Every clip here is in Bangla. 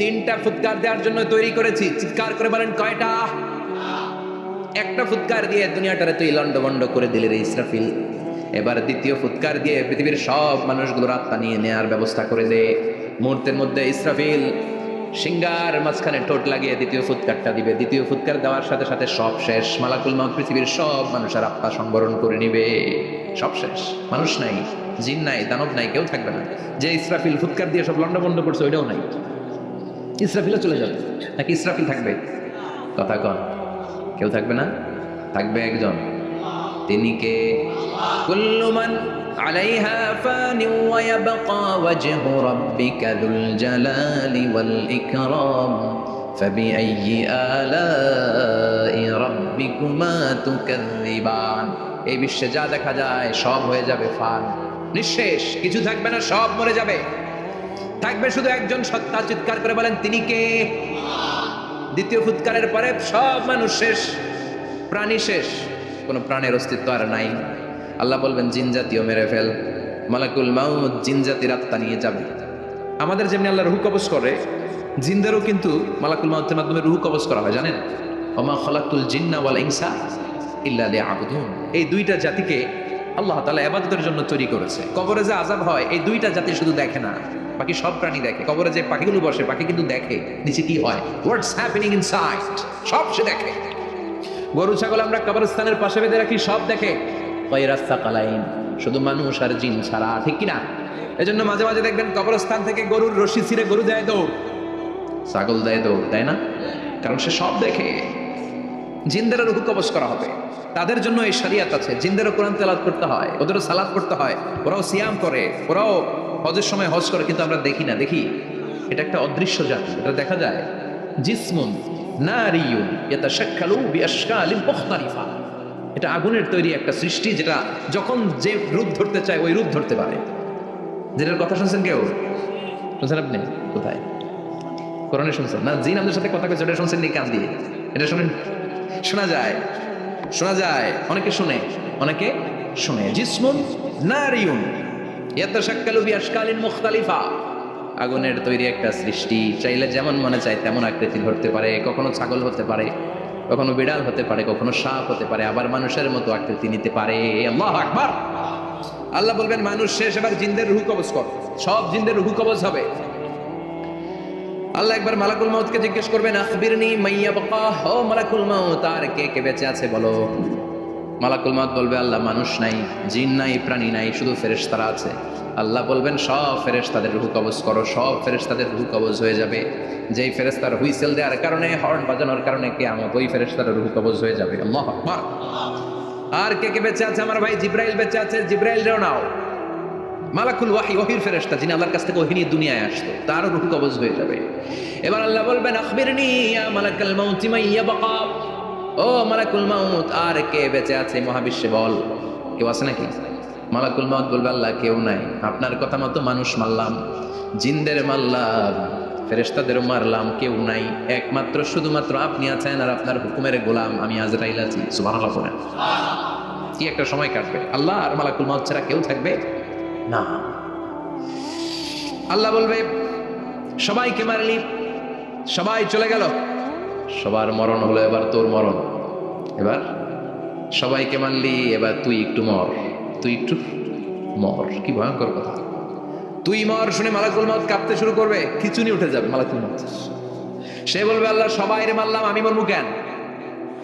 তিনটা ফুৎকার দেওয়ার জন্য তৈরি করেছি। চিৎকার করে বলেন, কয়টা? একটা ফুৎকার দিয়ে দুনিয়াটারে তুই লন্ডভন্ড করে দিলি রে ইসরাফিল। এবার দ্বিতীয় ফুৎকার দিয়ে পৃথিবীর সব মানুষগুলোর আত্মা নিয়ে নেয়ার ব্যবস্থা করে দে। মুহূর্তের মধ্যে ইসরাফিল সিঙ্গার মাঝখানে টোট লাগিয়ে দ্বিতীয় ফুৎকারটা দিবে। দ্বিতীয় ফুৎকার দেওয়ার সাথে সাথে সব শেষ। মালাকুল মাউত পৃথিবীর সব মানুষের আত্মা সংবরণ করে নিবে। সব শেষ। মানুষ নাই, জিন নাই, দানব নাই, কেউ থাকবে না। যে ইসরাফিল ফুৎকার দিয়ে সব লন্ডভন্ড করছে, ওইটাও নাই। ইসরাফিলও চলে যাবে নাকি ইসরাফিল থাকবে কথা কন কেউ থাকবে না থাকবে একজন তিনি কে কুল্লুমান আলাইহা ফানি ওয়া ইয়াবকা ওয়াজহু রাব্বিকা যুল জালালি ওয়াল ইকরাম فبأي آلاء ربكما تكذبان এই বিশ্বে যা দেখা যায় সব হয়ে যাবে ফান নিঃশেষ কিছু থাকবে না সব মরে যাবে থাকবে শুধু একজন সত্তা, চিৎকার করে বলেন, তিনি কে? দ্বিতীয় ফুৎকারের পরে সব মানুষ শেষ, প্রাণী শেষ, কোনো প্রাণের অস্তিত্ব আর নাই। আল্লাহ বলবেন, জিন জাতীয় মেরে ফেল, মালাকুল মাউদ জিন জাতির আত্মা নিয়ে যাবে। আমাদের যেমনি আল্লাহ রুহু কবজ করে, জিনদেরও কিন্তু মালাকুল মাউতের মাধ্যমে রুহু কবজ করা হয়, জানেন? ওমা খলাকুল জিন্না ওয়াল ইনসা ইল্লা লিয়াবুদুন। এই দুইটা জাতিকে আল্লাহ তালা ইবাদতের জন্য তৈরি করেছে। কবরে যে আযাব হয়, এই দুইটা জাতি শুধু দেখে না। বাকি সব প্রাণী দেখে। কবরে যে পাখিগুলো বসে, পাখি কিন্তু দেখে নিচে কি হয়। হোয়াটস হ্যাপেনিং ইনসাইড সব সে দেখে। গরু, ছাগল আমরা কবরস্থানের পাশে বেঁধে রাখি, সব দেখে। ওই রাস্তা কালাইন শুধু মানুষ আর জিন ছাড়া, ঠিক কিনা? এজন্য মাঝে মাঝে দেখবেন কবরস্থান থেকে গরুর রশি ছিঁড়ে গরু দেয় দৌড়। ছাগল দেয় দৌড় তাই না? কারণ সে সব দেখে। জিন্দেরও রুহু কবজ করা হবে। তাদের জন্য এই শরিয়াত আছে। জিন্দেরও কোরআন তেলাত করতে হয়, ওদেরও সালাদ করতে হয়, ওরাও সিয়াম করে, ওরাও হজের সময় হজ করে, কিন্তু আমরা দেখি না। দেখি, এটা একটা অদৃশ্য জাতি। এটা দেখা যায়, জিসমুন, নারিয়ুন, ইয়াতাশাক্কালু বিআশকালিন মুখতালিফা। এটা আগুনের তৈরি একটা সৃষ্টি, যেটা যখন যে রূপ ধরতে চায়, ওই রূপ ধরতে পারে। যেটার কথা শুনছেন কেউ? শুনছেন আপনি? কোথায়? কোরআনে শুনছেন? না, জিন আমাদের সাথে কথা কইছে, ওটা শুনছেন নি কান দিয়ে। এটা শুনেন? শোনা যায় শোনা যায়। অনেকে শুনে অনেকে শুনে। জিসমুন, নারিয়ুন আগুনের তৈরি একটা সৃষ্টি, চাইলে যেমন মনে চায় তেমন আকৃতি ধরতে পারে, কখনো ছাগল হতে পারে, কখনো বিড়াল হতে পারে, কখনো সাপ হতে পারে, আবার মানুষের মতো আকৃতি নিতে পারে। আল্লাহ বলবেন, মানুষ শেষ, এবার জিন্দের রুহু কবজ কর। সব জিন্দের রুহু কবজ হবে। আল্লাহ একবার মালাকুল মাউতকে জিজ্ঞেস করবেন, আখবিরনি মাইয়া বাকা ও মালাকুল মাউত, আর কে কে বেঁচে আছে বলো? মালাকুল মাউত বলবে, আল্লাহ মানুষ নাই, জিন নাই, প্রাণী নাই, শুধু ফেরেশতারা আছে। আল্লাহ বলবেন, সব ফেরেশতাদের রুহু কবজ করো, সব ফেরেশতাদের রুহু কবজ হয়ে যাবে। যেই ফেরেশতার হুইসেল দেওয়ার কারণে, হর্ন বাজানোর কারণে কে আমত ওই ফেরেশতার রুহু কবজ হয়ে যাবে। আর কে কে বেঁচে আছে? আমার ভাই জিব্রাইল বেঁচে আছে। জিব্রাইল, রেও নাও। মালাকুল ওয়াহি, ওহির ফেরেশতা, যিনি আল্লাহর কাছ থেকে ওহি নিয়ে দুনিয়ায় আসতো, তারও রুহু কবজ হয়ে যাবে। এবার আল্লাহ বলবেন, আখবিরনি ইয়া মালাকাল মাউতি মাইয়া বাকা ও মালাকুল মাউত, আর কে বেঁচে আছে মহাবিশ্বে বল? কেউ আছে নাকি? মালাকুল মাউত বলবে, আল্লাহ, কেউ নাই। আপনার কথা মতো মানুষ মারলাম, জিন্দের মারলাম, ফেরেশতাদেরও মারলাম, কেউ নাই। একমাত্র, শুধুমাত্র আপনি আছেন আর আপনার হুকুমের গোলাম, আমি আজরাইল আছি। বলেন। কি একটা সময় কাটবে। আল্লাহ আর মালাকুল মাউত ছাড়া কেউ থাকবে? না। আল্লাহ বলবে, সবাইকে মারলি, সবাই চলে গেল। সবার মরণ হলো এবার তোর মরণ। এবার সবাইকে মানলি, এবার তুই একটু মর। তুই একটু মর। কি ভয়ঙ্কর কথা। তুই মর শুনে মালাকুল মত কাঁপতে শুরু করবে, খিচুনি উঠে যাবে মালাকুল মত সে বলবে, আল্লাহ সবাই রে মারলাম, আমি মরবো কেন?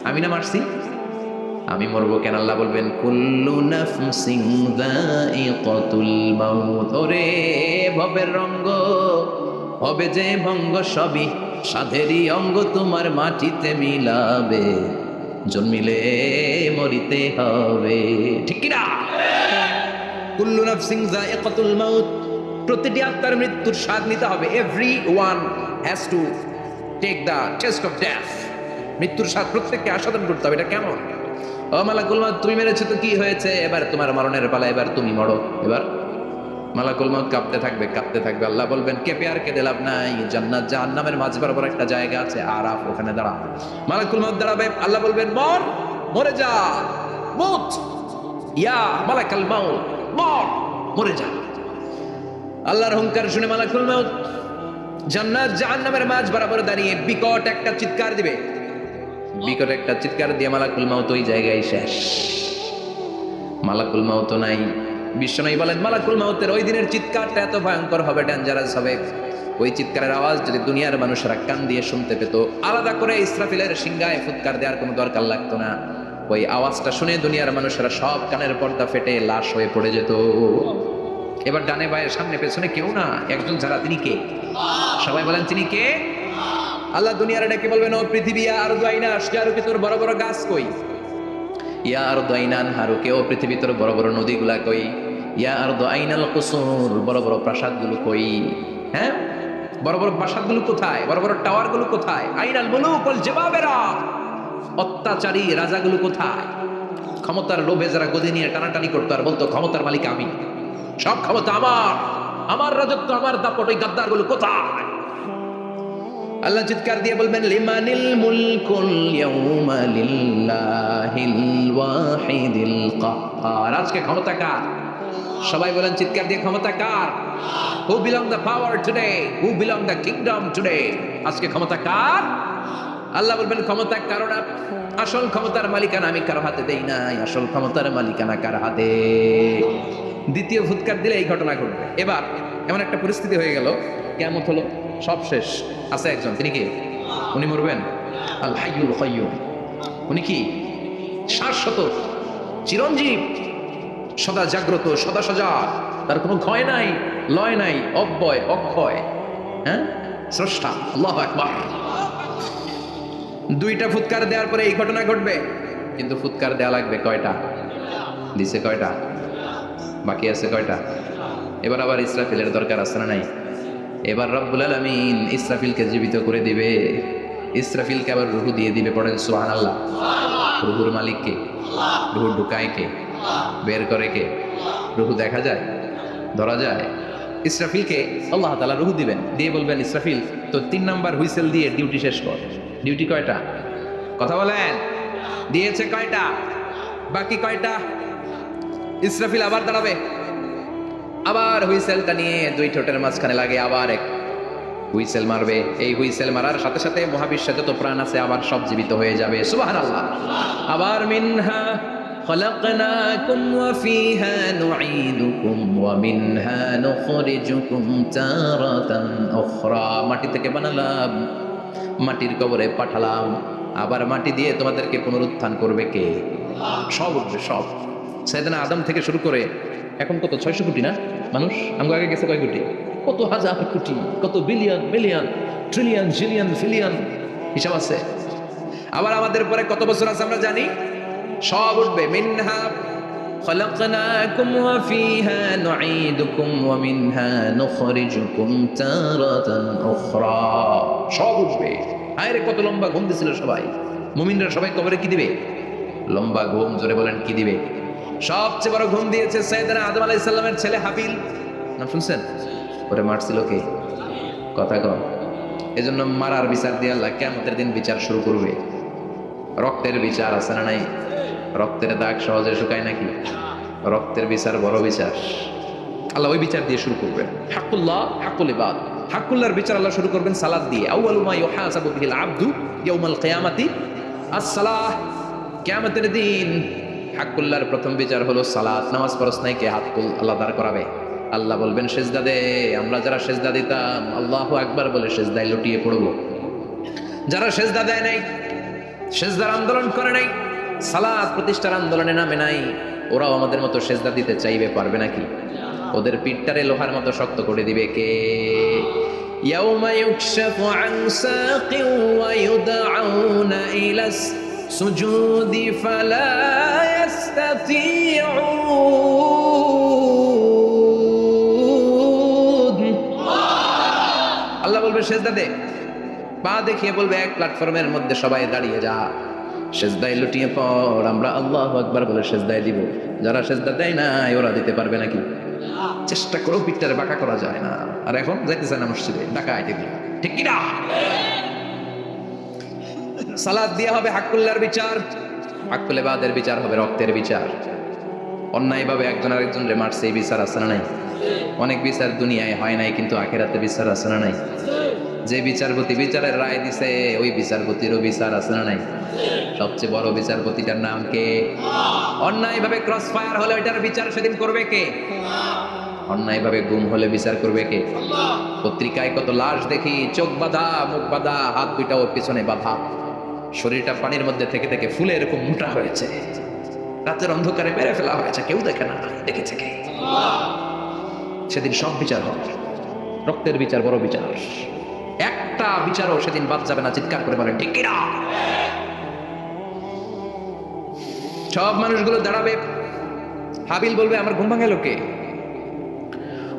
আমি না মারছি, আমি মরবো কেন? আল্লাহ বলবেন, কুল্লু নাফসিং যায়িকাতুল মাউত। ওরে ভবের রঙ্গ, হবে যে ভঙ্গ সবই। সাধেরই অঙ্গ তোমার মাটিতে মিলাবে। জন্মিলে মরিতে হবে। ঠিক কিনা? কুল্লু নাফসিং যায়িকাতুল মাউত। প্রতিটি আত্মার মৃত্যুর স্বাদ নিতে হবে। Everyone has to take the test of death মৃত্যুর স্বাদ প্রত্যেককে আস্বাদন করতে হবে। এটা কেমন? ও মালাকুল মাউত, তুমি মেরেছো তো কি হয়েছে? এবার তোমার মরণের পালা, এবার তুমি মরো। এবার মালাকুল মাউত কাঁপতে থাকবে কাঁপতে থাকবে। আল্লাহ বলবেন, কে আর কে লাভ নাই। জান্নাত জাহান্নামের মাঝ বরাবর একটা জায়গা আছে, আরাফ, ওখানে দাঁড়া। মালাকুল মাউত দাঁড়াবে, আল্লাহ বলবেন, মর, মরে যা মুত ইয়া মালাকাল মাউত, মর, মরে যা। আল্লাহর হুঙ্কার শুনে মালাকুল মাউত জান্নাত জাহান্নামের মাঝ বরাবর দাঁড়িয়ে বিকট একটা চিৎকার দিবে। বিকট একটা চিৎকার দিয়ে মালাকুল মাউত ওই জায়গায় শেষ। মালাকুল মাউত নাই। বিশ্বনবী বলেন, মালাকুল মাউতের ওই দিনের চিৎকারটা এত ভয়ঙ্কর হবে ডেঞ্জারাস হবে। ওই চিৎকারের আওয়াজ যদি দুনিয়ার মানুষেরা কান দিয়ে শুনতে পেত, আলাদা করে ইসরাফিলের সিংগায় ফুৎকার দেওয়ার কোনো দরকার লাগতো না। ওই আওয়াজটা শুনে দুনিয়ার মানুষেরা সব কানের পর্দা ফেটে লাশ হয়ে পড়ে যেত। এবার ডানে বায়ের সামনে পেছনে কেউ না, একজন ছাড়া তিনি কে? সবাই বলেন, তিনি কে? আল্লাহ দুনিয়ার ডেকে বলবেন, ও পৃথিবী আর দোয়াইনা আসলে কি তোর বড় বড় গাছ কই? ইয়া আর দোয়াইনান হারুকে ও পৃথিবী তোর বড় বড় নদীগুলা কই? ইয়া আর দোয়াইনাল কুসুর, বড় বড় প্রাসাদগুলো কই? হ্যাঁ? বড় বড় প্রাসাদগুলো কোথায়? বড় বড় টাওয়ারগুলো কোথায়? আইনাল মুলুক ওয়াল জবাবেরা। অত্যাচারী রাজাগুলো কোথায়? ক্ষমতার লোভে যারা গদি নিয়ে টানাটানি করতো, আর বলতো, ক্ষমতার মালিক আমি। সব ক্ষমতা আমার। আমার রাজত্ব, আমার দাপট, ওই গাদ্দারগুলো কোথায়? আল্লাহ চিৎকার দিয়ে বলবেন, লিমানিল মুলকুল ইয়াউমা লিল্লাহিল ওয়াহিদিল কাহ্হার আজকে ক্ষমতা কার? সবাই বলেন, চিৎকার দিয়ে ক্ষমতা কার? Who belong the power today who belong the kingdom today আজকে ক্ষমতা কার? আল্লাহ বলবেন, ক্ষমতা কারণ আসল ক্ষমতার মালিকানা আমি কারও হাতে দেই নাই। আসল ক্ষমতার মালিকানা কার হাতে? দ্বিতীয় ফুৎকার দিলে এই ঘটনা ঘটবে। এবার এমন একটা পরিস্থিতি হয়ে গেল কেমন হলো সব শেষ। আছে একজন, তিনি কি? উনি মরবেন। আল উনি কি? শাশ্বত চিরঞ্জীব। সদা জাগ্রত, সদা সজাগ। তার কোনো ক্ষয় নাই, লয় নাই, অব্যয়, অক্ষয়। হ্যাঁ? স্রষ্টা, আল্লাহ একবার দুইটা ফুৎকার দেওয়ার পরে এই ঘটনা ঘটবে। কিন্তু ফুৎকার দেওয়া লাগবে কয়টা? দিছে কয়টা? বাকি আছে কয়টা? এবার আবার ইসরাফিলের দরকার আছে না নাই? এবার রব্বুল আলমিন ইসরাফিলকে জীবিত করে দিবে। ইসরাফিলকে আবার রুহু দিয়ে দিবে, পড়েন সোহান আল্লাহ রুহুর মালিককে রুহু ঢুকায় কে বের করে কে? রুহু দেখা যায়? ধরা যায়? ইসরাফিলকে আল্লাহ তালা রুহু দিবেন। দিয়ে বলবেন, ইসরাফিল তো তিন নাম্বার হুইসেল দিয়ে ডিউটি শেষ কর। ডিউটি কয়টা? কথা বলেন। দিয়েছে কয়টা? বাকি কয়টা? ইসরাফিল আবার দাঁড়াবে। আবার হুইসেলটা নিয়ে দুই ঠোঁটের মাঝখানে লাগে, আবার এক হুইসেল মারবে। এই হুইসেল মারার সাথে সাথে মহাবিশ্বে যত প্রাণ আছে, আবার সব জীবিত হয়ে যাবে। সুবাহান আল্লাহ আবার মিনহা خلقناكم وفيها نعيدكم ومنها نخرجكم تارة أخرى মাটি থেকে বানালাম মাটির কবরে পাঠালাম আবার মাটি দিয়ে তোমাদেরকে পুনরুত্থান করবে কে সব উঠবে সব সেদিনা আদম থেকে শুরু করে এখন কত ছয়শো কোটি না মানুষ আমাকে আগে গেছে কয় কোটি কত হাজার কোটি কত billion million trillion zillion fillion হিসাব আছে আবার আমাদের পরে কত বছর আছে আমরা জানি সব উঠবে মিনহা خلقناكم وفيها نعيدكم ومنها نخرجكم تارة أخرى সব উঠবে আরে কত লম্বা ঘুম দিছিল সবাই মুমিনরা সবাই কবরে কি দিবে লম্বা ঘুম জোরে বলেন কি দিবে সবচেয়ে বড় ঘুম দিয়েছে সৈয়দনা আদম আলাইহিস সালামের ছেলে হাবিল নাম শুনছেন ওরে মারছিল কে কথা কম এজন্য মারার বিচার দিয়ে আল্লাহ কেমতের দিন বিচার শুরু করবে রক্তের বিচার আছে না নাই রক্তের দাগ সহজে শুকায় নাকি? রক্তের বিচার বড় বিচার। আল্লাহ ওই বিচার দিয়ে শুরু করবেন। হাকুল্লাহ হাকুল ইবাদ। হাকুল্লাহর বিচার আল্লাহ শুরু করবেন সালাদ দিয়ে। আউয়ালু মা ইউহাসাবু বিহিল আবদু ইয়াউমাল কিয়ামাতি। আস-সালাহ, কিয়ামতের দিন হাকুল্লাহর প্রথম বিচার হলো সালাত নামাজ পড়স নাই কে? হাকুল আল্লাহ দাঁড় করাবে। আল্লাহ বলবেন, সেজদা দে। আমরা যারা সেজদা দিতাম, আল্লাহু আকবার বলে সেজদায় লুটিয়ে পড়ব। যারা সেজদা দেয় নাই, সেজদার আন্দোলন করে নাই সালাদ প্রতিষ্ঠার আন্দোলনে নামে নাই ওরাও আমাদের মতো সেজদা দিতে চাইবে পারবে নাকি ওদের পিঠটারে লোহার মতো শক্ত করে দিবে কে يوم يكشف عن ساق ويدعون إلى السجود فلا يستطيعون আল্লাহ বলবে সেজদা দে পা দেখিয়ে বলবে এক প্ল্যাটফর্মের মধ্যে সবাই দাঁড়িয়ে যা সেজদায় লুটিয়ে পর আমরা আল্লাহ আকবার বলে সেজদায় দিব। যারা সেজদা দেয় না ওরা দিতে পারবে নাকি? চেষ্টা করেও পিঠটারে বাঁকা করা যায় না। আর এখন যাইতে চায় না মসজিদে ডাকা আইতে দিয়ে ঠিক কি না? সালাদ দিয়া হবে হাক্কুল্লার বিচার, হাক্কুলে বাদের বিচার হবে রক্তের বিচার। অন্যায়ভাবে একজন আরেকজনরে মারছে, এই বিচার আছে না নাই? অনেক বিচার দুনিয়ায় হয় নাই, কিন্তু আখেরাতে বিচার আছে না নাই? যে বিচারপতি বিচারের রায় দিছে, ওই বিচারপতিরও বিচার আছে না নাই? সবচেয়ে বড় বিচারপতিটার নাম কে? অন্যায় ভাবে ক্রস ফায়ার হলে ওইটার বিচার সেদিন করবে কে? অন্যায় ভাবে গুম হলে বিচার করবে কে? পত্রিকায় কত লাশ দেখি, চোখ বাঁধা, মুখ বাঁধা, হাত দুইটা ওর পিছনে বাঁধা। শরীরটা পানির মধ্যে থেকে থেকে ফুলে এরকম মোটা হয়েছে। রাতের অন্ধকারে মেরে ফেলা হয়েছে, কেউ দেখে না, দেখেছে কে? সেদিন সব বিচার হবে। রক্তের বিচার বড় বিচার। একটা বিচারও সেদিন বাদ যাবে না চিৎকার করে বলেন ঠিক কিনা সব মানুষগুলো দাঁড়াবে হাবিল বলবে আমার ঘুম ভাঙাল কে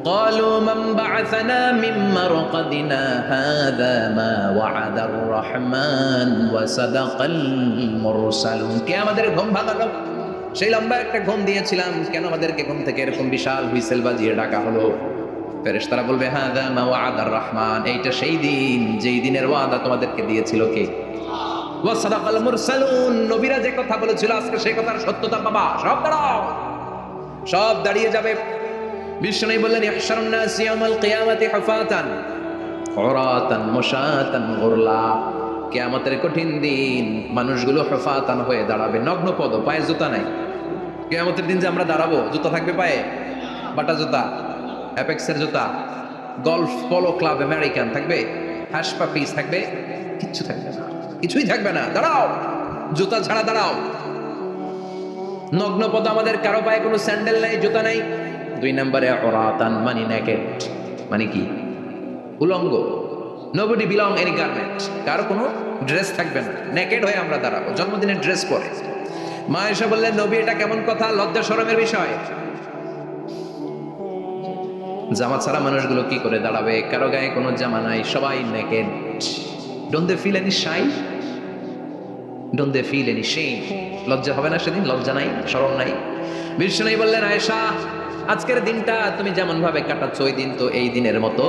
قالوا من بعثنا من مرقدنا هذا ما وعد الرحمن وصدق المرسلون কে আমাদের ঘুম ভাঙালো সেই লম্বা একটা ঘুম দিয়েছিলাম কেন আমাদেরকে ঘুম থেকে এরকম বিশাল হুইসেল বাজিয়ে ডাকা হলো ফেরেশতারা বলবে হাদা মা ওয়াদার রহমান, এইটা সেই দিন, যেই দিনের ওয়াদা তোমাদেরকে দিয়েছিল কে? ওয়াসাদাকাল মুরসালুন, নবীরা যে কথা বলেছিল, আজকে সেই কথার সত্যতা বাবা সব দাঁড়াও। সব দাঁড়িয়ে যাবে। বিষ্ণু বললেন, ইহশারুন নাস ইয়াউমাল কিয়ামাতি হুফাতান উরাতান মুশাতান, গুরলা। কিয়ামতের কঠিন দিন, মানুষগুলো হুফাতান হয়ে দাঁড়াবে। নগ্ন পদ পায়ে জুতা নাই। কিয়ামতের দিন যে আমরা দাঁড়াবো, জুতা থাকবে পায়ে? বাটা জুতা। অ্যাপেক্সের জুতা গলফ পলো ক্লাব আমেরিকান থাকবে হ্যাশ পাপিস থাকবে, কিচ্ছু থাকবে না, কিছুই থাকবে না, দাঁড়াও, জুতা ছাড়া দাঁড়াও। নগ্ন পদ আমাদের কারও পায়ে কোনো স্যান্ডেল নাই, জুতা নাই। দুই নম্বরে অরাতান মানি নেকেট মানে কি? উলঙ্গ নোবডি বিলং এনি গার্মেন্ট কারও কোনো ড্রেস থাকবে না নেকেড হয়ে আমরা দাঁড়াবো, জন্মদিনের ড্রেস পরে। মা এসে বললেন, নবী, এটা কেমন কথা? লজ্জা শরমের বিষয়। জামা ছাড়া মানুষগুলো কি করে দাঁড়াবে কারো গায়ে কোনো জামা নাই সবাই naked don't they feel any shy don't they feel any shame লজ্জা হবে না সেদিন লজ্জা নাই শরম নাই বিষ্ণু বললেন আয়েশা আজকের দিনটা তুমি যেমন ভাবে কাটাচ্ছ ওই দিন তো এই দিনের মতো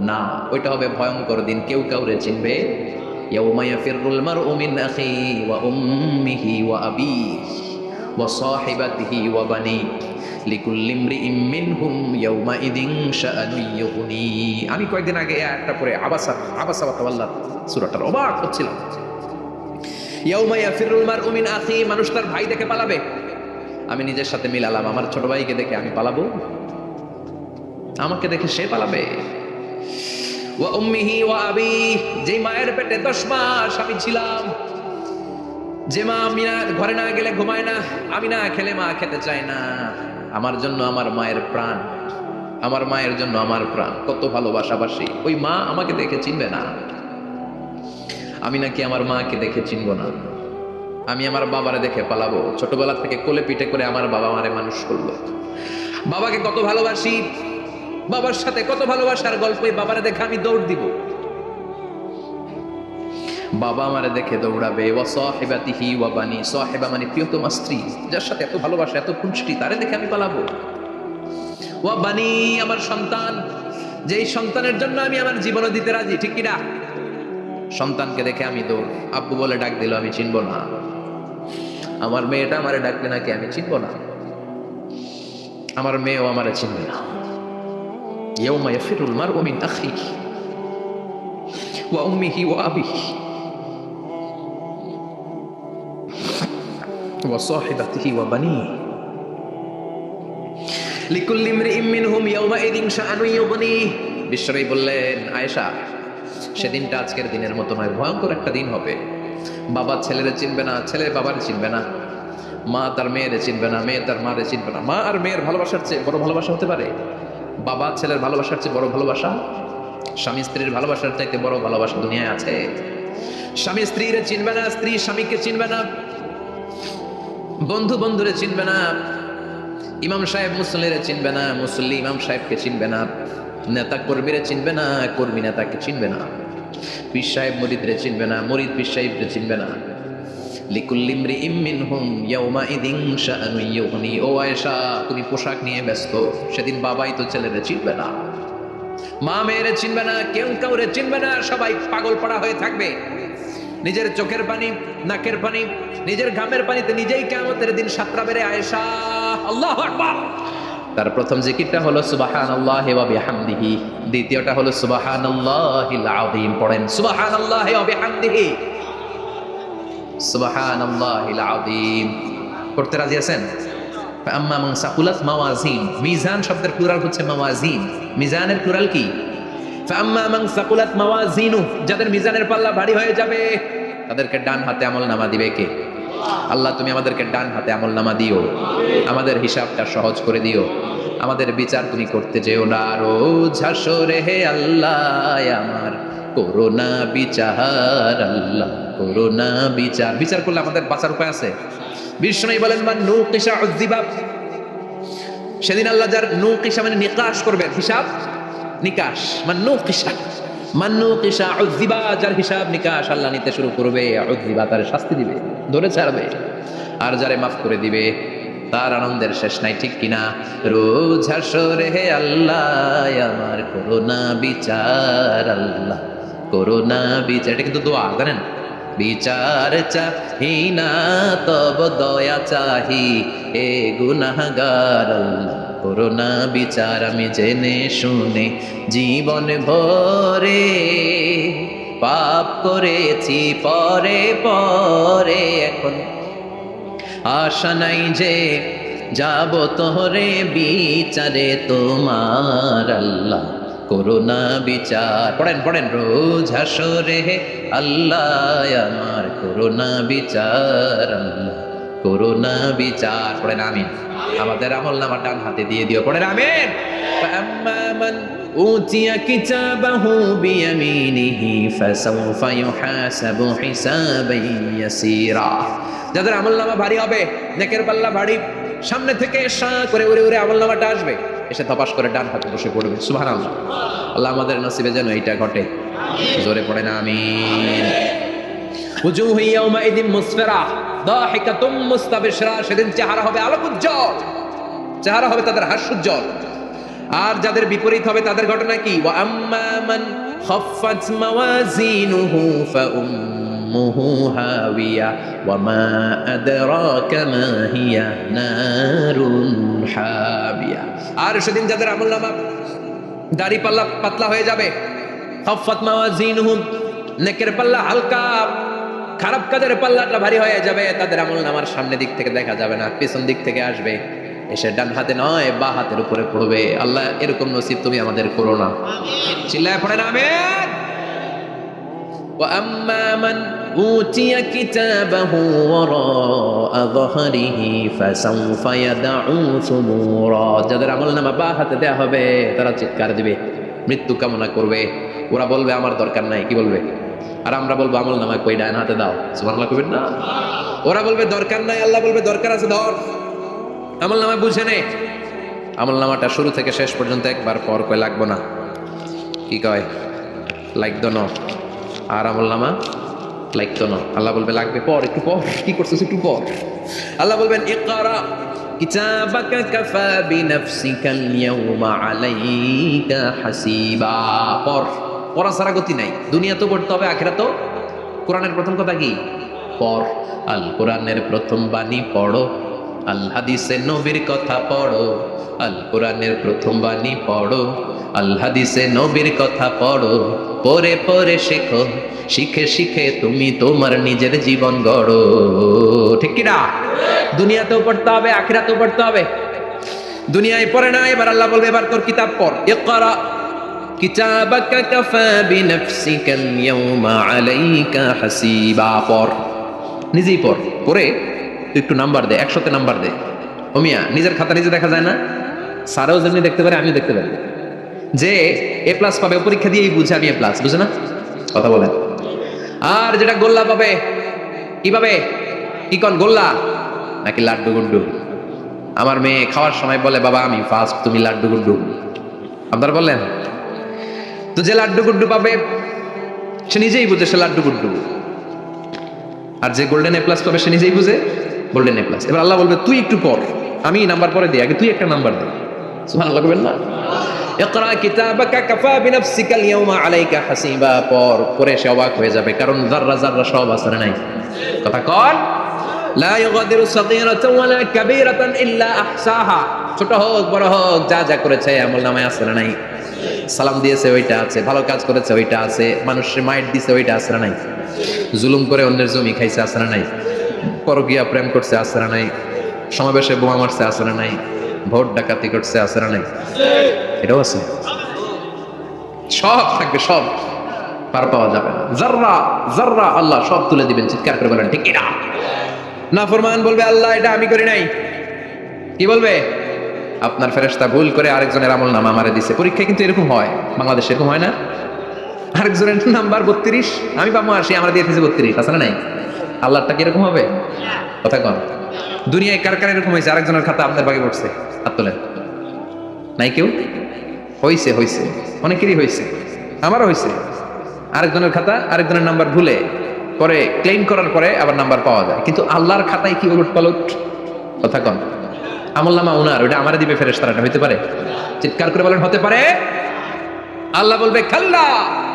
না ওইটা হবে ভয়ঙ্কর দিন কেউ কাউরে চিনবে يوم يفر المرء من أخيه وأمه وأبيه وصاحبته وبنيه লিকুল্লি ইমরিইম মিনহুম ইয়াউমাইদিন শাআনু ইউগনি আমি কয়েকদিন আগে এই আয়াতটা পড়ে আবাসা আবাসা ওয়া তাওয়াল্লা সূরাটার অবাক হচ্ছিলাম ইয়াউমা ইয়াফিরুল মারউ মিন আখি মানুষ তার ভাই দেখে পালাবে আমি নিজের সাথে মিলালাম আমার ছোট ভাইকে দেখে আমি পালাবো আমাকে দেখে সে পালাবে ওয়া উম্মিহি ওয়া আবি যেই মায়ের পেটে দশ মাস আমি ছিলাম যে মা আমি না ঘরে না গেলে ঘুমায় না, আমি না খেলে মা খেতে চায় না। আমার জন্য আমার মায়ের প্রাণ, আমার মায়ের জন্য আমার প্রাণ। কত ভালোবাসাবাসি। ওই মা আমাকে দেখে চিনবে না। আমি নাকি আমার মাকে দেখে চিনব না। আমি আমার বাবারে দেখে পালাবো। ছোটবেলা থেকে কোলে পিঠে করে আমার বাবা মারে মানুষ করল। বাবাকে কত ভালোবাসি। বাবার সাথে কত ভালোবাসার গল্প এই বাবারে দেখে আমি দৌড় দিব। বাবা আমারে দেখে দৌড়াবে। ও সাহেবাতিহি ওয়া বানি সাহেবা মানে প্রিয়তমা স্ত্রী, যার সাথে এত ভালোবাসা, এত খুনসুটি, তারে দেখে আমি পালাবো। ওয়া বানি আমার সন্তান, যেই সন্তানের জন্য আমি আমার জীবনও দিতে রাজি, ঠিক কিনা? সন্তানকে দেখে আমি দৌড়, আব্বু বলে ডাক দিল, আমি চিনব না। আমার মেয়েটা আমারে ডাকলে নাকি আমি চিনব না? আমার মেয়েও আমারে চিনবে না। ইয়াউমা ইয়াফিরুল মারউ মিন আখিহি ওয়া উম্মিহি وصاحبته وبنيه লিকুল ইমরিইম মিনহুম ইয়াউমাইদিন শাআনু ইউগনিহ বিশ্বরী বললেন আয়েশা সেদিনটা আজকের দিনের মতো নয় ভয়ঙ্কর একটা দিন হবে বাবা ছেলেরে চিনবে না ছেলে বাবার চিনবে না মা তার মেয়েরে চিনবে না মেয়ে তার মারে চিনবে না মা আর মেয়ের ভালোবাসার চেয়ে বড় ভালোবাসা হতে পারে বাবা ছেলের ভালোবাসার চেয়ে বড় ভালোবাসা স্বামী স্ত্রীর ভালোবাসার চাইতে বড় ভালোবাসা দুনিয়ায় আছে স্বামী স্ত্রীরে চিনবে না স্ত্রী স্বামীকে চিনবে না বন্ধু বন্ধুরে চিনবে না। ইমাম সাহেব মুসল্লিরে চিনবে না, মুসল্লি ইমাম সাহেবকে চিনবে না, নেতা কর্মীরে চিনবে না, কর্মী নেতাকে চিনবে না। পীর সাহেব মরিদরে চিনবে না, মরিদ পীর সাহেবরে চিনবে না। লিকুল্লিমরি ইমিন হুম ইয়াউমা ইদিন শাআনু ইউগনি। ও আয়েশা, তুমি পোশাক নিয়ে ব্যস্ত, সেদিন বাবাই তো ছেলেরে চিনবে না। মা মেয়েরে চিনবে না, কেউ কাউরে চিনবে না, সবাই পাগল পড়া হয়ে থাকবে। নিজের চোখের পানি, নাকের পানি, নিজের ঘামের পানিতে নিজেই কেমতের দিন সাতরা বেড়ে আয়েশা। আল্লাহ তার প্রথম জিকিরটা হলো সুবাহান আল্লাহ ওয়া বিহামদিহি। দ্বিতীয়টা হলো সুবহানাল্লাহিল আযীম। পড়েন, সুবহানাল্লাহি ওয়া বিহামদিহি। সুবহানাল্লাহিল আযীম। পড়তে রাজি আছেন? আম্মা মান সাকুলাত মাওয়াজিন মিজান শব্দের প্লুরাল হচ্ছে মাওয়াজিন মিজানের প্লুরাল কি? ফাম্মা মান সাকুলাত মাওয়াজিনু যাদের মিজানের পাল্লা ভারী হয়ে যাবে। তাদেরকে ডান হাতে আমল নামা দিবে কে? আল্লাহ, তুমি আমাদেরকে ডান হাতে আমল নামা দিও। আমাদের হিসাবটা সহজ করে দিও। আমাদের বিচার তুমি করতে যেও না। রোজ হাসরে হে আল্লাহ, আমার করোনা বিচার, আল্লাহ করোনা বিচার। বিচার করলে আমাদের বাঁচার উপায় আছে? বিষ্ণু বলেন, মান নু কিসা উজ্জিবাব সেদিন আল্লাহ যার নু কিসা মানে নিকাশ করবেন। হিসাব? নিকাশ। মান নু কিসা মান্নু কিসা উজ্জিবা যার হিসাব নিকাশ আল্লাহ নিতে শুরু করবে উজ্জিবা তার শাস্তি দিবে, ধরে ছাড়বে, আর যারে মাফ করে দিবে, তার আনন্দের শেষ নাই, ঠিক কিনা? রোজ হাসরে আল্লাহ, আমার করোনা বিচার, আল্লাহ, করোনা বিচার, এটা কিন্তু দোয়া, জানেন? বিচার চাহি না, তব দয়া চাহি। এ আল্লাহ করোনা বিচার, আমি জেনে শুনে জীবন ভরে পাপ করেছি, পরে পরে এখন আশা নাই যে যাব তোহরে বিচারে তোমার আল্লাহ। করোনা বিচার পড়েন পড়েন রোজ হাসরে হে আল্লাহ আমার করোনা বিচার আল্লাহ করোনা বিচার পড়েন আমিন আমাদের আমল নামা ডান হাতে দিয়ে দিও পড়েন আমিন فأما من أوتي كتابه بيمينه فسوف يحاسب حسابا يسيرا যাদের আমল নামা ভারী হবে নেকের পাল্লা ভারী সামনে থেকে সা করে উড়ে উড়ে আমল নামাটা আসবে এসে তপাস করে ডান হাতে বসে পড়বে। সুবহান আল্লাহ আল্লাহ আমাদের নসিবে যেন এইটা ঘটে। জোরে পড়ে না মুসফিরা, দাহিকাতুম মুস্তাবিশরা, সেদিন হবে হবে তাদের আর যাদের বিপরীত হবে তাদের ঘটনা কি? ওয়া فأمه هاوية وما أدراك ما هي نار حامية আর সেদিন যাদের আমল নামা দাড়ি পাল্লা পাতলা হয়ে যাবে খাফফাত মাওয়াজিনুহুম নেকের পাল্লা হালকা খারাপ কাজের পাল্লাটা ভারী হয়ে যাবে তাদের আমল নামার সামনে দিক থেকে দেখা যাবে না পিছন দিক থেকে আসবে এসে ডান হাতে নয় বা হাতের উপরে পড়বে আল্লাহ এরকম নসিব তুমি আমাদের করো না চিল্লায় পড়ে না আমেন وأما من أوتي كتابه وراء ظهره فسوف يدعو ثبورا যাদের আমল নামা বা হাতে দেয়া হবে তারা চিৎকার দিবে মৃত্যু কামনা করবে ওরা বলবে আমার দরকার নাই কি বলবে আর আমরা বলবো আমল নামা কই ডান হাতে দাও সুবহানাল্লাহ কইবেন না ওরা বলবে দরকার নাই আল্লাহ বলবে দরকার আছে ধর আমল নামা বুঝে নে আমল নামাটা শুরু থেকে শেষ পর্যন্ত একবার পর কয় লাগবো না কি কয় লাগতো না আর আমল নামা লাগতো না। আল্লাহ বলবে, লাগবে পর, একটু পর, কি করছিস একটু পর? আল্লাহ বলবেন, ইকরা, কিতাবাকা কাফা বিনাফসিকা আল-ইয়াওমা আলাইকা হাসিবা। পর পড়া ছাড়া গতি নাই। দুনিয়া তো পড়তে হবে, আখেরা তো? কোরআনের প্রথম কথা কি? পর আল কোরআনের প্রথম বাণী পড়ো। আল হাদিসে নবীর কথা পড়ো। আল কোরআনের প্রথম বাণী পড়ো। আল হাদিসে নবীর কথা পড়ো। পরে পরে শেখো, শিখে শিখে তুমি তোমার নিজের জীবন গড়ো। ঠিক কি না দুনিয়াতেও পড়তে হবে, আখিরাতেও পড়তে হবে। দুনিয়ায় পড়ে না, এবার আল্লাহ বলবে, এবার তোর কিতাব পড়। ইকরা, কিতাবাকা কাফা বিনাফসিকা আল-ইয়াওমা আলাইকা হাসিবা। পড়। নিজেই পড়। পড়ে একটু নাম্বার দে, একশোতে নাম্বার দে। ওমিয়া নিজের খাতা নিজে দেখা যায় না? স্যারও যেমনি দেখতে পারে, আমিও দেখতে পারি। যে এ প্লাস পাবে পরীক্ষা দিয়েই বুঝে আমি এ প্লাস বুঝে না? কথা বলেন। আর যেটা গোল্লা পাবে, কি পাবে? কি কন, গোল্লা? নাকি লাড্ডু গুড্ডু? আমার মেয়ে খাওয়ার সময় বলে, বাবা, আমি ফার্স্ট তুমি লাড্ডু গুড্ডু। আপনারা বললেন? তো যে লাড্ডু গুড্ডু পাবে, সে নিজেই বুঝে সে লাড্ডু গুড্ডু। আর যে গোল্ডেন এ প্লাস পাবে, সে নিজেই বুঝে গোল্ডেন এ প্লাস এবার আল্লাহ বলবে, তুই একটু পর আমি নাম্বার পরে দিই, আগে তুই একটা নাম্বার দে। সুবহানাল্লাহ করবেন না? ইকরা কিতাবাকা কাফা বিনাফসিকা আল-ইয়াওমা আলাইকা হাসিবা। পর পরে সে অবাক হয়ে যাবে, কারণ যাররা যাররা সব আছে নাই। কথা কর লা ইউগাদিরু সাগীরাতান ওয়ালা কাবীরাতান ইল্লা আহসাহা। ছোট হোক, বড় হোক, যা যা করেছে, আমল নামায় আছে নাই। সালাম দিয়েছে, ওইটা আছে। ভালো কাজ করেছে, ওইটা আছে। মানুষের মাইট দিছে, ওইটা আছে নাই। জুলুম করে অন্যের জমি খাইছে, আছে না নাই। পরকিয়া প্রেম করছে, আছে না নাই। সমাবেশে বোমা মারছে, আছে নাই। ভোট ডাকাতি করছে আছে না নাই? এটাও আছে। সব থাকবে সব। পার পাওয়া যাবে না। জাররা জাররা আল্লাহ সব তুলে দিবেন চিৎকার করে বলেন ঠিক না না ফরমান বলবে আল্লাহ এটা আমি করি নাই। কি বলবে? আপনার ফেরেশতা ভুল করে আরেকজনের আমল নামা মারে দিছে। পরীক্ষায় কিন্তু এরকম হয়। বাংলাদেশে এরকম হয় না? আরেকজনের নাম্বার বত্রিশ আমি পাবো আসি আমার দিয়ে দিয়েছে বত্রিশ আছে না নাই? আল্লাহটা কি এরকম হবে? কথা কন। দুনিয়ায় কার কার এরকম হয়েছে? আরেকজনের খাতা আপনার বাগে পড়ছে। হাত তোলেন নাই কেউ? হইছে হইছে। অনেকেরই হয়েছে আমারও হয়েছে আরেকজনের খাতা, আরেকজনের নাম্বার ভুলে পরে ক্লেম করার পরে আবার নাম্বার পাওয়া যায়। কিন্তু আল্লাহর খাতায় কি উলট পালট? কথা কন। আমল্লামা উনার ওটা আমারে দিবে ফেরেস তারা হইতে পারে? চিৎকার করে বলেন, হতে পারে। আল্লাহ বলবে, খাল্লা,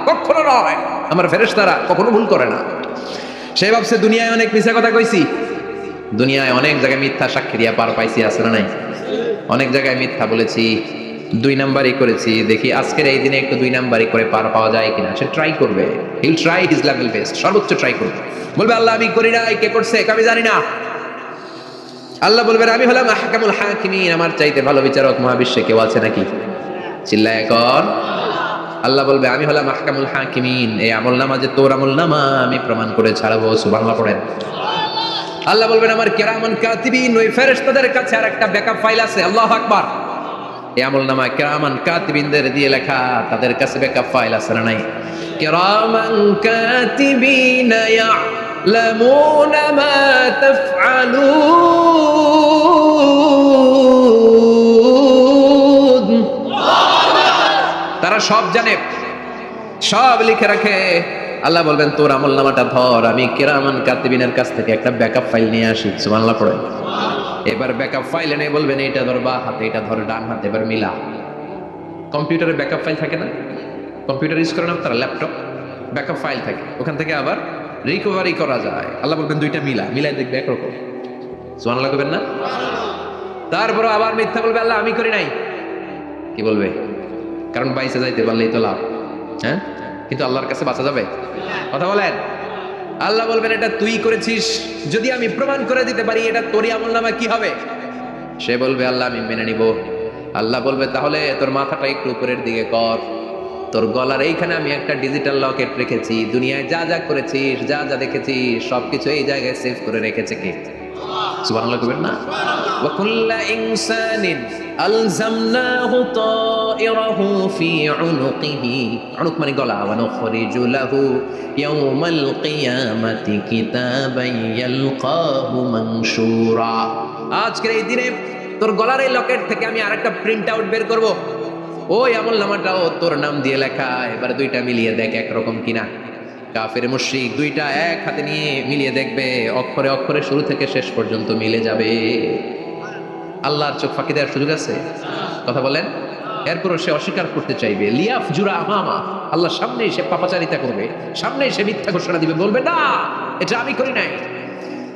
কখনো নয়। আমার ফেরেস তারা কখনো ভুল করে না। সে ভাবছে, দুনিয়ায় অনেক মিথ্যা কথা কইছি। দুনিয়ায় অনেক জায়গায় মিথ্যা সাক্ষী দিয়া পার পাইছি, আছে না নাই? অনেক জায়গায় মিথ্যা বলেছি, দুই নাম্বারই করেছি, দেখি আজকের এই দিনে একটু দুই নাম্বারই করে পার পাওয়া যায় কিনা। সে ট্রাই করবে he'll try his level best সর্বোচ্চ ট্রাই করবে। বলবে, আল্লাহ, আমি করি নাই, কে করছে আমি জানি না। আল্লাহ বলবেন আমি হলাম আহকামুল হাকিমিন, আমার চাইতে ভালো বিচারক মহাবিশ্বে কেউ আছে নাকি? চিল্লায় এখন আল্লাহ বলবে, আমি হলাম আহকামুল হাকিমিন, এই আমল নামা যে তোর আমল নামা আমি প্রমাণ করে ছাড়বো সুবাংলা পড়েন। আল্লাহ বলবেন আমার কেরামান কাতিবিন ওই ফেরেশতাদের কাছে আর একটা ব্যাকআপ ফাইল আছে আল্লাহ আকবার এই আমল নামা কেরামান কাতিবিনদের দিয়ে লেখা তাদের কাছে ব্যাকআপ ফাইল আছে না নাই কেরামান কাতিবিন يعلمون ما تفعلون তারা সব জানে সব লিখে রাখে আল্লাহ বলবেন, তোর আমল নামাটা ধর, আমি কেরামান কাতিবিনের কাছ থেকে একটা ব্যাকআপ ফাইল নিয়ে আসি। সুবহানাল্লাহ পড়ে। এবার ব্যাকআপ ফাইল এনে বলবেন, এইটা ধর বা হাতে, এটা ধর, ডান হাতে, এবার মিলা। কম্পিউটারে ব্যাকআপ ফাইল থাকে না? কম্পিউটার ইউজ করেন আপনারা ল্যাপটপ? ব্যাকআপ ফাইল থাকে। ওখান থেকে আবার রিকভারি করা যায়। আল্লাহ বলবেন, দুইটা মিলা, মিলাই দেখবে একরকম। সুবহানাল্লাহ করবেন না? তারপর আবার মিথ্যা বলবে, আল্লাহ, আমি করি নাই। কি বলবে? কারণ বাইসে যাইতে পারলেই তো লাভ। হ্যাঁ? কিন্তু আল্লাহর কাছে বাঁচা যাবে? কথা বলেন। আল্লাহ বলবেন, এটা তুই করেছিস। যদি আমি প্রমাণ করে দিতে পারি, এটা তোরই আমল নামা কি হবে? সে বলবে, আল্লাহ, আমি মেনে নিব। আল্লাহ বলবে, তাহলে তোর মাথাটা একটু উপরের দিকে কর। তোর গলার এইখানে আমি একটা ডিজিটাল লকেট রেখেছি। দুনিয়ায় যা যা করেছিস, যা যা দেখেছিস, সবকিছু এই জায়গায় সেভ করে রেখেছে কে? সুবহানাল্লাহ কবেন না? ওয়া কুল্লা ইনসানিন আলজামনাহু তাইরাহু ফি উনুকিহি উনুক মানে ওয়া নুখরিজু লাহু ইয়াওমাল কিয়ামাতি কিতাবান ইয়ালকাহু মানশুরা আজকের এই দিনে তোর গলার এই লকেট থেকে আমি আরেকটা প্রিন্ট আউট বের করব। ওই আমল নামাটাও তোর নাম দিয়ে লেখা, এবার দুইটা মিলিয়ে দেখ একরকম কিনা। কাফের মুশরিক দুইটা এক হাতে নিয়ে মিলিয়ে দেখবে, অক্ষরে অক্ষরে শুরু থেকে শেষ পর্যন্ত মিলে যাবে। আল্লাহর চোখ ফাঁকি দেওয়ার সুযোগ আছে? কথা বলেন। এরপরও সে অস্বীকার করতে চাইবে। লিয়াফ জুরা আমামা। আল্লাহ সামনে সে পাপাচারিতা করবে। সামনে সে মিথ্যা ঘোষণা দিবে। বলবে, না, এটা আমি করি নাই।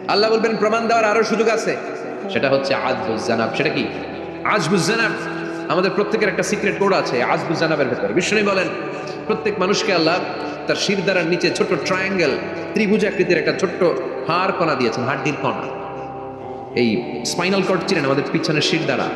আল্লাহ বলবেন, প্রমাণ দেওয়ার আরও সুযোগ আছে। সেটা হচ্ছে আজবুজ জানাব। সেটা কি? আজবুজ জানাব। আমাদের প্রত্যেকের একটা সিক্রেট কোড আছে, আজবুজ জানাবের ভেতরে। বিষ্ণু বলেন, প্রত্যেক মানুষকে আল্লাহ তার শিরদারার নিচে ছোট ট্রায়াঙ্গেল ত্রিভুজ আকৃতির একটা ছোট্ট হাড় কণা দিয়েছেন, হাড্ডির কণা। এই স্পাইনাল কর্ড ছিলেন আমাদের পিছনের শিরদারা